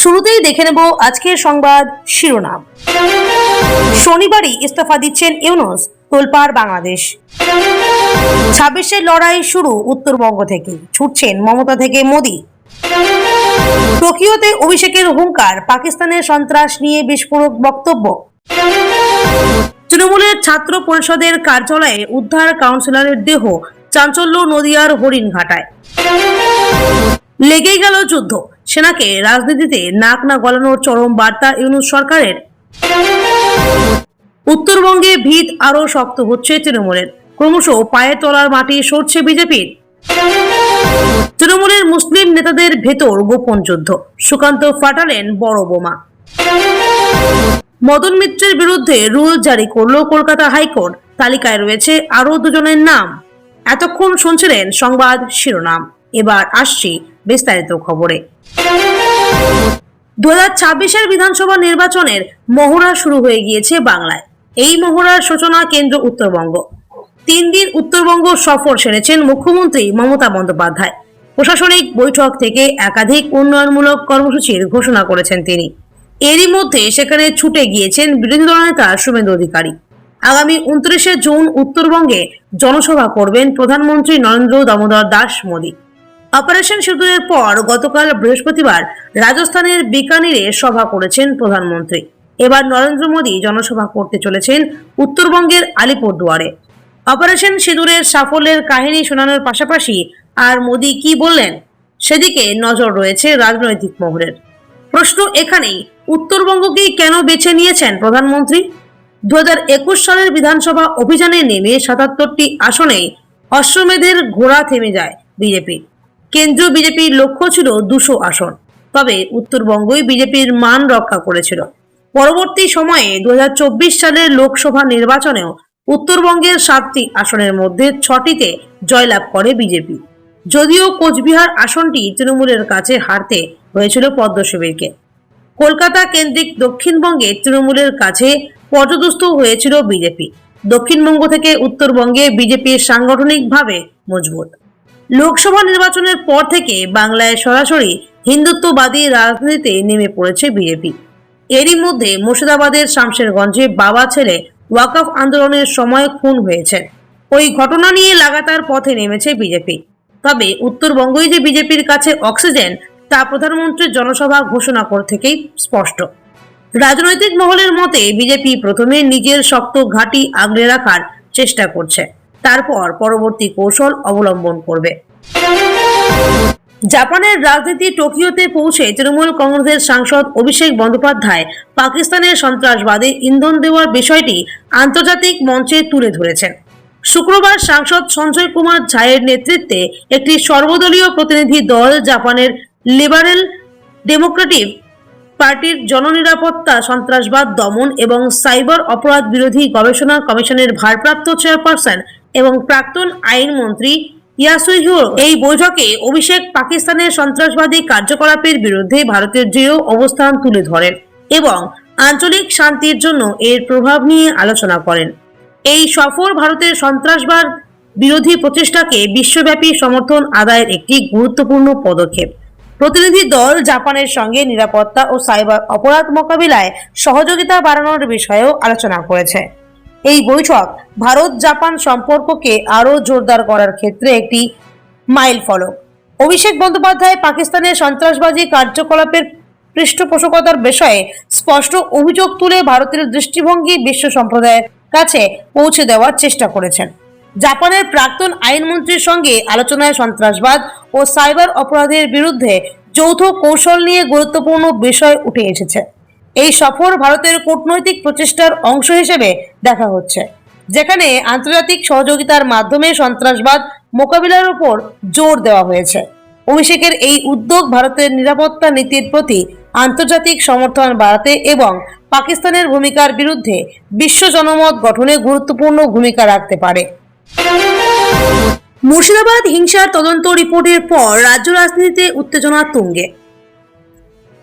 শুরুতেই দেখে নেব আজকের সংবাদ শিরোনাম। শনিবারই ইস্তফা দিচ্ছেন ইউনুস, তোলপাড় বাংলাদেশ। ছাব্বিশের লড়াই শুরু উত্তরবঙ্গ থেকে, ছুটছেন মমতা থেকে মোদি। টোকিওতে অভিষেকের হুঙ্কার, পাকিস্তানের সন্ত্রাস নিয়ে বিস্ফোরক বক্তব্য। তৃণমূলের ছাত্র পরিষদের কার্যালয়ে উদ্ধার কাউন্সিলরের দেহ চাঞ্চল্য নদিয়ার হরিণঘাটায়। লেগেই গেল যুদ্ধ। সেনাকে রাজনীতিতে নাক না গলানোর চরম বার্তা ইউনুস সরকারের। উত্তরবঙ্গে ভিত আরও শক্ত হচ্ছে তৃণমূলের। ক্রমশ পায়ের তলার মাটি সরছে বিজেপির। তৃণমূলের মুসলিম নেতাদের ভেতর গোপন যুদ্ধ। সুকান্ত ফাটালেন বড় বোমা। মদন মিত্রের বিরুদ্ধে রুল জারি করল কলকাতা হাইকোর্ট। তালিকায় রয়েছে আরও দুজনের নাম। এতক্ষণ শুনছিলেন সংবাদ শিরোনাম। এবার আসছি বিস্তারিত খবরে। দু হাজার ছাব্বিশের বিধানসভা নির্বাচনের মহড়া শুরু হয়ে গিয়েছে বাংলায়। এই মহড়ার সূচনা কেন্দ্র উত্তরবঙ্গ। তিন দিন উত্তরবঙ্গ সফর সেরেছেন মুখ্যমন্ত্রী মমতা বন্দ্যোপাধ্যায়। প্রশাসনিক বৈঠক থেকে একাধিক উন্নয়নমূলক কর্মসূচির ঘোষণা করেছেন তিনি। এরই মধ্যে সেখানে ছুটে গিয়েছেন বিরোধী দলনেতা শুভেন্দু অধিকারী। আগামী উনত্রিশে জুন উত্তরবঙ্গে জনসভা করবেন প্রধানমন্ত্রী নরেন্দ্র দামোদর দাস মোদী। অপারেশন সিঁদুরের পর গতকাল বৃহস্পতিবার রাজস্থানের বিকানিরে সভা করেছেন প্রধানমন্ত্রী। এবার নরেন্দ্র মোদী জনসভা করতে চলেছেন উত্তরবঙ্গের আলিপুরদুয়ারে। অপারেশন সিঁদুরের সাফল্যের কাহিনী শোনানোর পাশাপাশি আর মোদী কি বললেন, সেদিকে নজর রয়েছে রাজনৈতিক মহলের প্রশ্ন এখানেই উত্তরবঙ্গকেই কেন বেছে নিয়েছেন প্রধানমন্ত্রী? দু হাজার একুশ সালের বিধানসভা অভিযানে নেমে সাতাত্তরটি আসনে অশ্বমেধের ঘোড়া থেমে যায় বিজেপি কেন্দ্রীয় বিজেপির লক্ষ্য ছিল দুশো আসন। তবে উত্তরবঙ্গই বিজেপির মান রক্ষা করেছিল। পরবর্তী সময়ে দু হাজার চব্বিশ সালের লোকসভা নির্বাচনেও উত্তরবঙ্গের সাতটি আসনের মধ্যে ছটিতে জয়লাভ করে বিজেপি। যদিও কোচবিহার আসনটি তৃণমূলের কাছে হারতে হয়েছিল পদ্মশিবিরকে কলকাতা কেন্দ্রিক দক্ষিণবঙ্গে তৃণমূলের কাছে পর্যদস্ত হয়েছিল বিজেপি। দক্ষিণবঙ্গ থেকে উত্তরবঙ্গে বিজেপি সাংগঠনিকভাবে মজবুত। লোকসভা নির্বাচনের পর থেকে বাংলায় সরাসরি হিন্দুত্ববাদী রাজনীতিতে নেমে পড়েছে বিজেপি। এরই মধ্যে মুর্শিদাবাদের শামশেরগঞ্জে বাবা ছেলে ওয়াকফ আন্দোলনের সময় খুন হয়েছে। ওই ঘটনা নিয়ে লাগাতার পথে নেমেছে বিজেপি। তবে উত্তরবঙ্গই যে বিজেপির কাছে অক্সিজেন, তা প্রধানমন্ত্রীর জনসভা ঘোষণা করে থেকেই স্পষ্ট। রাজনৈতিক মহলের মতে বিজেপি প্রথমে নিজের শক্ত ঘাঁটি আগলে রাখার চেষ্টা করছে। তারপর পরবর্তী কৌশল অবলম্বন করবে। জাপানের রাজনীতি টোকিওতে পৌঁছে তৃণমূল কংগ্রেসের সাংসদ অভিষেক বন্দ্যোপাধ্যায় পাকিস্তানের সন্ত্রাসবাদে ইন্ধন দেওয়ার বিষয়টি আন্তর্জাতিক মঞ্চে তুলে ধরেছেন। শুক্রবার সাংসদ সঞ্জয় কুমার ঝায়ের নেতৃত্বে একটি সর্বদলীয় প্রতিনিধি দল জাপানের লিবারেল ডেমোক্রেটিক পার্টির জননিরাপত্তা, সন্ত্রাসবাদ দমন এবং সাইবার অপরাধ বিরোধী গবেষণা কমিশনের ভারপ্রাপ্ত চেয়ারপারসন এবং প্রাক্তন আইনমন্ত্রী ইয়াসুইহু এই বৈঠকে অভিষেক পাকিস্তানের সন্ত্রাসবাদী কার্যকলাপের বিরুদ্ধে ভারতের দৃঢ় অবস্থান তুলে ধরেন এবং আঞ্চলিক শান্তির জন্য এর প্রভাব নিয়ে আলোচনা করেন। এই সফর ভারতের সন্ত্রাসবাদ বিরোধী প্রচেষ্টাকে বিশ্বব্যাপী সমর্থন আদায়ের একটি গুরুত্বপূর্ণ পদক্ষেপ। প্রতিনিধি দল জাপানের সঙ্গে নিরাপত্তা ও সাইবার অপরাধ মোকাবিলায় সহযোগিতা বাড়ানোর বিষয়েও আলোচনা করেছে। এই বৈঠক ভারত জাপান সম্পর্ককে আরও জোরদার করার ক্ষেত্রে একটি মাইল ফলক। অভিষেক বন্দ্যোপাধ্যায় পাকিস্তানের সন্ত্রাসবাদী কার্যকলাপের পৃষ্ঠপোষকতার বিষয়ে স্পষ্ট অভিযোগ তুলে ভারতের দৃষ্টিভঙ্গি বিশ্ব সম্প্রদায়ের কাছে পৌঁছে দেওয়ার চেষ্টা করেছেন। জাপানের প্রাক্তন আইনমন্ত্রীর সঙ্গে আলোচনায় সন্ত্রাসবাদ ও সাইবার অপরাধের বিরুদ্ধে যৌথ কৌশল নিয়ে গুরুত্বপূর্ণ বিষয় উঠে এসেছে। এই সফর ভারতের কূটনৈতিক প্রচেষ্টার অংশ হিসেবে দেখা হচ্ছে। যেখানে আন্তর্জাতিক সহযোগিতার মাধ্যমে সন্ত্রাসবাদ মোকাবিলার উপর জোর দেওয়া হয়েছে। অভিষেকের এই উদ্যোগ ভারতের নিরাপত্তা নীতির প্রতি আন্তর্জাতিক সমর্থন বাড়াতে এবং পাকিস্তানের ভূমিকার বিরুদ্ধে বিশ্ব জনমত গঠনে গুরুত্বপূর্ণ ভূমিকা রাখতে পারে। মুর্শিদাবাদ হিংসার তদন্ত রিপোর্টের পর রাজ্য রাজনীতিতে উত্তেজনা তুঙ্গে।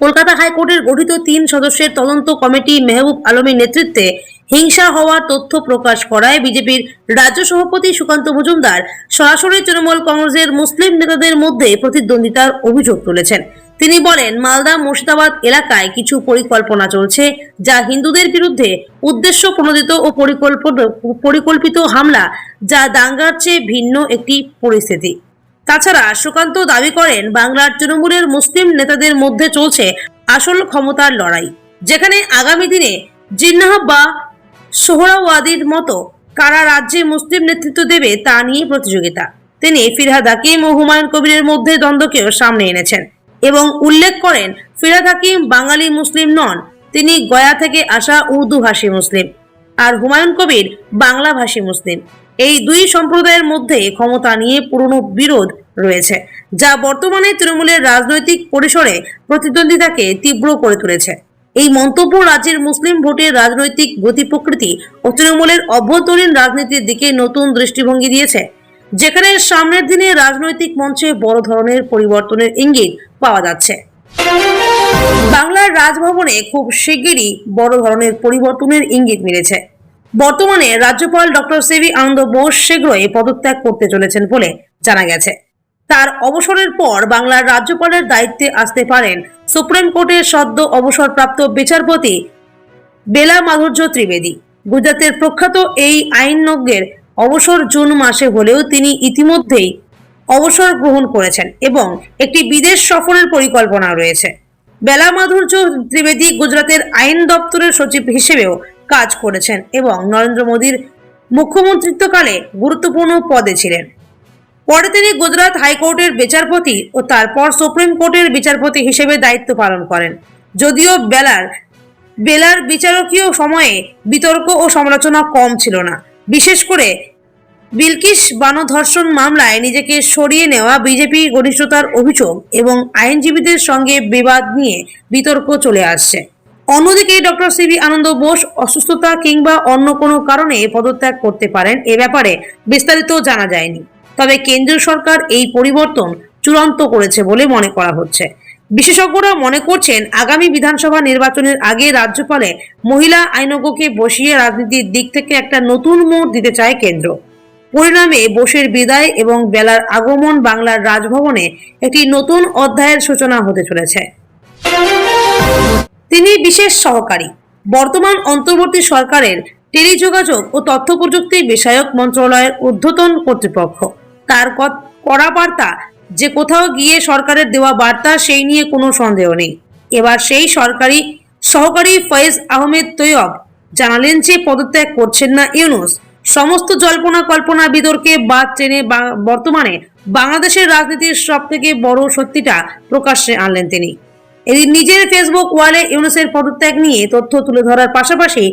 কলকাতা হাইকোর্টের গঠিত তিন সদস্যের তদন্ত কমিটি মেহবুব আলমের নেতৃত্বে হিংসা হওয়ার তথ্য প্রকাশ করায় বিজেপির রাজ্য সভাপতি সুকান্ত মজুমদার সরাসরি তৃণমূল কংগ্রেসের মুসলিম নেতাদের মধ্যে প্রতিদ্বন্দ্বিতার অভিযোগ তুলেছেন। তিনি বলেন, মালদা, মুর্শিদাবাদ এলাকায় কিছু পরিকল্পনা চলছে যা হিন্দুদের বিরুদ্ধে উদ্দেশ্য প্রণোদিত ও পরিকল্পিত হামলা যা দাঙ্গার চেয়ে ভিন্ন একটি পরিস্থিতি। তাছাড়া সুকান্ত দাবি করেন, বাংলার তৃণমূলের মুসলিম নেতাদের মধ্যে চলছে আসল ক্ষমতার লড়াই। যেখানে আগামী দিনে জিন্নাহ বা সোহরাওয়াদির মতো কারা রাজ্যে মুসলিম নেতৃত্ব দেবে তা নিয়ে প্রতিযোগিতা। তিনি ফিরহাদ হাকিম ও হুমায়ুন কবিরের মধ্যে দ্বন্দ্বকেও সামনে এনেছেন এবং উল্লেখ করেন, ফিরহাদ হাকিম বাঙালি মুসলিম নন, তিনি গয়া থেকে আসা উর্দু ভাষী মুসলিম আর হুমায়ুন কবির বাংলা ভাষী মুসলিম। এই দুই সম্প্রদায়ের মধ্যে ক্ষমতা নিয়ে পুরনো বিরোধ রয়েছে, যা বর্তমানে তৃণমূলের রাজনৈতিক পরিসরে প্রতিদ্বন্দ্বিতাকে তীব্র করে তুলেছে। এই মন্তব্য রাজ্যের মুসলিম ভোটের রাজনৈতিক গতি প্রকৃতি ও তৃণমূলের অভ্যন্তরীণ রাজনীতির দিকে নতুন দৃষ্টিভঙ্গি দিয়েছে, যেখানে সামনের দিনে রাজনৈতিক মঞ্চে বড় ধরনের পরিবর্তনের ইঙ্গিত পাওয়া যাচ্ছে। বাংলার রাজভবনে খুব শিগগিরই বড় ধরনের পরিবর্তনের ইঙ্গিত মিলেছে। বর্তমানে রাজ্যপাল ডক্টর সিবি আনন্দ বোস শীঘ্রই পদত্যাগ করতে চলেছেন বলে জানা গেছে। তার অবসরের পর বাংলার রাজ্যপালের দায়িত্বে আসতে পারেন সুপ্রিম কোর্টের সদ্য অবসরপ্রাপ্ত বিচারপতি বেলা মাধুর্য ত্রিবেদী। গুজরাতের প্রখ্যাত এই আইনজ্ঞের অবসর জুন মাসে হলেও তিনি ইতিমধ্যেই অবসর গ্রহণ করেছেন এবং একটি বিদেশ সফরের পরিকল্পনা রয়েছে। বেলা মাধুর্য ত্রিবেদী গুজরাতের আইন দপ্তরের সচিব হিসেবেও কাজ করেছেন এবং নরেন্দ্র মোদীর মুখ্যমন্ত্রিত্বকালে গুরুত্বপূর্ণ পদে ছিলেন। পরে তিনি গুজরাট হাইকোর্টের বিচারপতি ও তারপর সুপ্রিম কোর্টের বিচারপতি হিসেবে দায়িত্ব পালন করেন। যদিও বেলার বেলার বিচারকীয় সময়ে বিতর্ক ও সমালোচনা কম ছিল না। বিশেষ করে বিলকিস বানো ধর্ষণ মামলায় নিজেকে সরিয়ে নেওয়া বিজেপি ঘনিষ্ঠতার অভিযোগ এবং আইনজীবীদের সঙ্গে বিবাদ নিয়ে বিতর্ক চলে আসছে। অন্যদিকে ডক্টর সিবি আনন্দ বোস অসুস্থতা কিংবা অন্য কোনো কারণে পদত্যাগ করতে পারেন এ ব্যাপারে বিস্তারিত জানা যায়নি। তবে কেন্দ্রীয় সরকার এই পরিবর্তন চূড়ান্ত করেছে বলে মনে করা হচ্ছে। বিশেষজ্ঞরা মনে করছেন, আগামী বিধানসভা নির্বাচনের আগে রাজ্যপালে মহিলা আইনজ্ঞকে বসিয়ে রাজনীতির দিক থেকে একটা নতুন মোড় দিতে চায় কেন্দ্র। পরিণামে বোসের বিদায় এবং বেলার আগমন বাংলার রাজভবনে একটি নতুন অধ্যায়ের সূচনা হতে চলেছে। তিনি বিশেষ সহকারী। বর্তমান অন্তর্বর্তী সরকারের টেলিযোগাযোগ ও তথ্য প্রযুক্তি বিষয়ক মন্ত্রণালয়ের ঊর্ধ্বতন কর্তৃপক্ষ। তার কড়া বার্তা? যে কোথাও গিয়ে সরকারের দেওয়া বার্তা, সেই নিয়ে কোনো সন্দেহ নেই। এবার সেই সরকারি, সহকারী ফয়েজ আহমেদ তৈয়ব জানালেন যে পদত্যাগ করছেন না ইউনুস। সমস্ত জল্পনা কল্পনা বিতর্কে বাদ টেনে বর্তমানে বাংলাদেশের রাজনীতির সব থেকে বড় সত্যিটা প্রকাশ্যে আনলেন তিনি। এদিন নিজের ফেসবুক ওয়ালে ইউনুসের পদত্যাগ নিয়ে তথ্য তুলে ধরার পাশাপাশি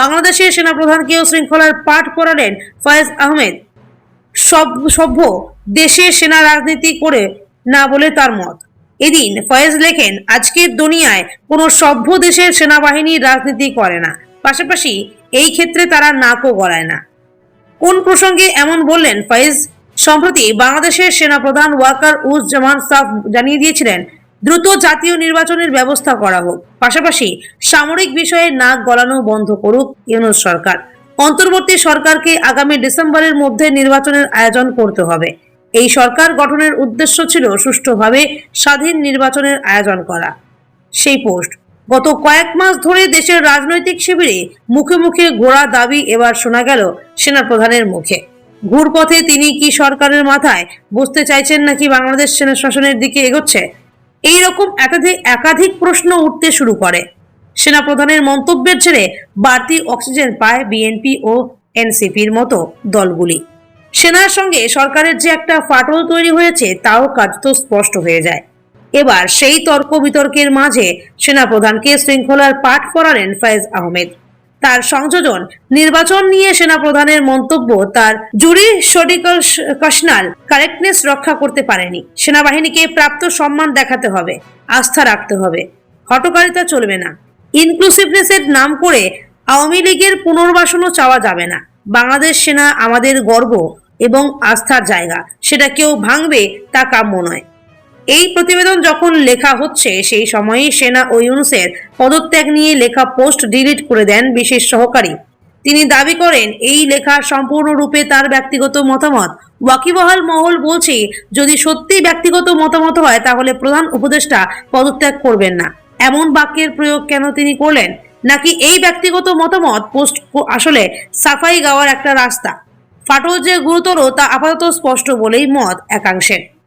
বাংলাদেশের সেনাপ্রধানকেও শৃঙ্খলার পাঠ করালেন ফয়েজ আহমেদ। সব সভ্য দেশে সেনা রাজনীতি করে না বলে তার মত। এদিন ফয়েজ লেখেন, আজকের দুনিয়ায় কোনো সভ্য দেশের সেনাবাহিনী রাজনীতি করে না। পাশাপাশি এই ক্ষেত্রে তারা নাকও গড়ায় না। কোন প্রসঙ্গে এমন বললেন, ফয়েজ, সম্প্রতি বাংলাদেশের সেনাপ্রধান ওয়াকার উজ জামান সাফ জানিয়ে দিয়েছিলেন, দ্রুত জাতীয় নির্বাচনের ব্যবস্থা করা হোক। পাশাপাশি সামরিক বিষয়ে নাক গলানো বন্ধ করুক ইউনুস সরকার। অন্তর্বর্তী সরকারকে আগামী ডিসেম্বরের মধ্যে নির্বাচনের আয়োজন করতে হবে। এই সরকার গঠনের উদ্দেশ্য ছিল সুষ্ঠুভাবে স্বাধীন নির্বাচনের আয়োজন করা। সেই পোস্ট। গত কয়েক মাস ধরে দেশের রাজনৈতিক শিবিরে মুখে মুখে গোড়া দাবি এবার শোনা গেল সেনাপ্রধানের মুখে। ঘুরপথে তিনি কি সরকারের মাথায় বসতে চাইছেন নাকি বাংলাদেশ সেনা শাসনের দিকে এগোচ্ছে? এই রকম একাধিক একাধিক প্রশ্ন উঠতে শুরু করে। সেনাপ্রধানের মন্তব্যের ছেড়ে বাড়তি অক্সিজেন পায় বিএনপি ও এনসিপির মতো দলগুলি। সেনার সঙ্গে সরকারের যে একটা ফাটল তৈরি হয়েছে, তাও কার্যত স্পষ্ট হয়ে যায়। এবার সেই তর্ক বিতর্কের মাঝে সেনাপ্রধানকে শৃঙ্খলার পাঠ করালেন ফয়েজ আহমেদ। তার সংযোজন, নির্বাচন নিয়ে সেনাপ্রধানের মন্তব্য তার জুরি সডিকাশনাল কারেক্টনেস রক্ষা করতে পারেনি। সেনাবাহিনীকে প্রাপ্ত সম্মান দেখাতে হবে, আস্থা রাখতে হবে। হটকারিতা চলবে না। ইনক্লুসিভনেসের নাম করে আওয়ামী লীগের পুনর্বাসনও চাওয়া যাবে না। বাংলাদেশ সেনা আমাদের গর্ব এবং আস্থার জায়গা। সেটা কেউ ভাঙবে, তা কাম্য নয়। এই প্রতিবেদন যখন লেখা হচ্ছে, সেই সময়েই সেনা ও ইউনুসের পদত্যাগ নিয়ে লেখা পোস্ট ডিলিট করে দেন বিশেষ সহকারী। তিনি দাবি করেন, এই লেখা সম্পূর্ণরূপে তার ব্যক্তিগত মতামত। ওয়াকিবহাল মহল বলছে, যদি সত্যি ব্যক্তিগত মতামত হয়, তাহলে প্রধান উপদেষ্টা পদত্যাগ করবেন না। এমন বাক্যের প্রয়োগ কেন তিনি করলেন? নাকি এই ব্যক্তিগত মতামত পোস্ট আসলে সাফাই গাওয়ার একটা রাস্তা? ফাটল যে গুরুতর তা আপাতত স্পষ্ট বলেই মত একাংশের।